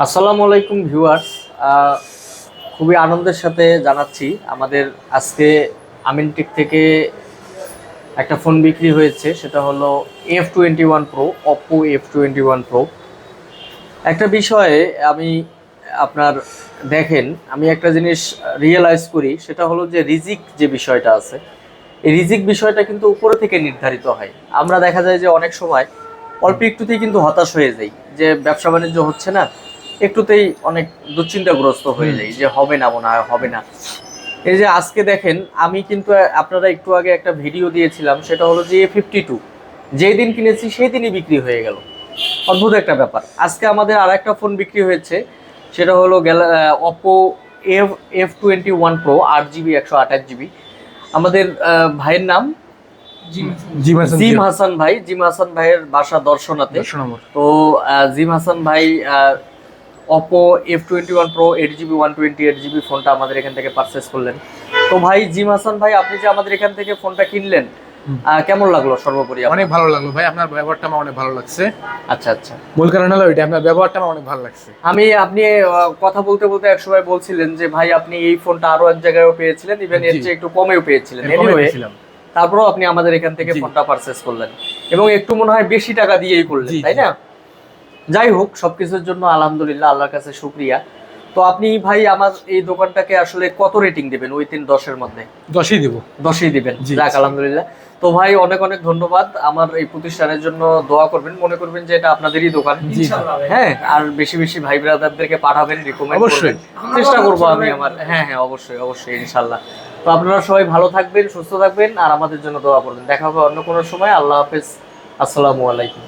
আসসালামু আলাইকুম ভিউয়ার্স। খুবই আনন্দের সাথে জানাচ্ছি, আমাদের আজকে আমিনটেক থেকে একটা ফোন বিক্রি হয়েছে, সেটা হলো F twenty one pro Oppo F twenty one pro একটা বিষয়ে আমি আপনার দেখেন, আমি একটা জিনিস রিয়েলাইজ করি, সেটা হলো যে রিজিক যে বিষয়টা আছে, এই রিজিক বিষয়টা কিন্তু উপরে থেকে নির্ধারিত হয়। আমরা দেখা যায় যে অনেক সময় অল্প একটুতেই কিন্তু হতাশ হয়ে যাই, যে ব্যবসা বাণিজ্য হচ্ছে না একটুতেই অনেক দুশ্চিন্তাগ্রস্ত হয়ে যাই যে হবে না মনে হয় হবে না। এই যে আজকে দেখেন আমি কিন্তু আপনারা একটু আগে একটা ভিডিও দিয়েছিলাম সেটা হলো যে ফিফটি টু যেই দিন কিনেছি সেই দিনই বিক্রি হয়ে গেল। অদ্ভুত একটা ব্যাপার। আজকে আমাদের আর একটা ফোন বিক্রি হয়েছে সেটা হলো গ্যালা Oppo F F twenty one pro আট জিবি একশো আঠাশ জিবি। আমাদের ভাইয়ের নাম? জিম হাসান। ভাই জিম হাসান ভাইয়ের বাসা দর্শনাতে। তো জিম হাসান ভাই Oppo F twenty one pro eight GB one twenty eight GB ফোনটা আমাদের এখান থেকে পারচেস করলেন। তো ভাই জিম হাসান ভাই আপনি যে আমাদের এখান থেকে ফোনটা কিনলেন কেমন লাগল সর্বোপরি অনেক ভালো লাগল ভাই আপনার ব্যবহারটা আমার অনেক ভালো লাগছে। আচ্ছা আচ্ছা। মূল কারণ হলো আপনার ব্যবহারটা আমার অনেক ভালো লাগছে। আমি আপনি কথা বলতে বলতে একসময় বলছিলেন যে ভাই আপনি এই ফোনটা আরও এক জায়গায়ও পেয়েছিলেন ইভেন এর চেয়ে একটু কমেও পেয়েছিলেন। এনিওয়ে। তারপরেও আপনি আমাদের এখান থেকে ফোনটা পারচেস করলেন। এবং একটু মনে হয় বেশি টাকা দিয়েই করলেন তাই না? যাই হোক সবকিছুর জন্য আলহামদুলিল্লাহ আল্লাহর কাছে শুক্রিয়া। তো আপনি ভাই আমার এই দোকানটাকে আসলে কত রেটিং দেবেন ওই তিন দশের মধ্যে? দশই দেবো। দশই দিবেন। যাক আলহামদুলিল্লাহ। তো ভাই অনেক অনেক ধন্যবাদ। আমার এই প্রতিষ্ঠানের জন্য দোয়া করবেন। মনে করবেন যে এটা আপনাদেরই দোকান। হ্যাঁ আর বেশি বেশি ভাই ব্রাদারদেরকে পাঠাবেন রিকমেন্ড অবশ্যই। করবেন চেষ্টা করব আমি আমার। হ্যাঁ হ্যাঁ অবশ্যই অবশ্যই ইনশাল্লাহ তো আপনারা সবাই ভালো থাকবেন সুস্থ থাকবেন আর আমাদের জন্য দোয়া করবেন। দেখা হবে অন্য কোনো সময়। আল্লাহ হাফেজ। আসসালামু আলাইকুম।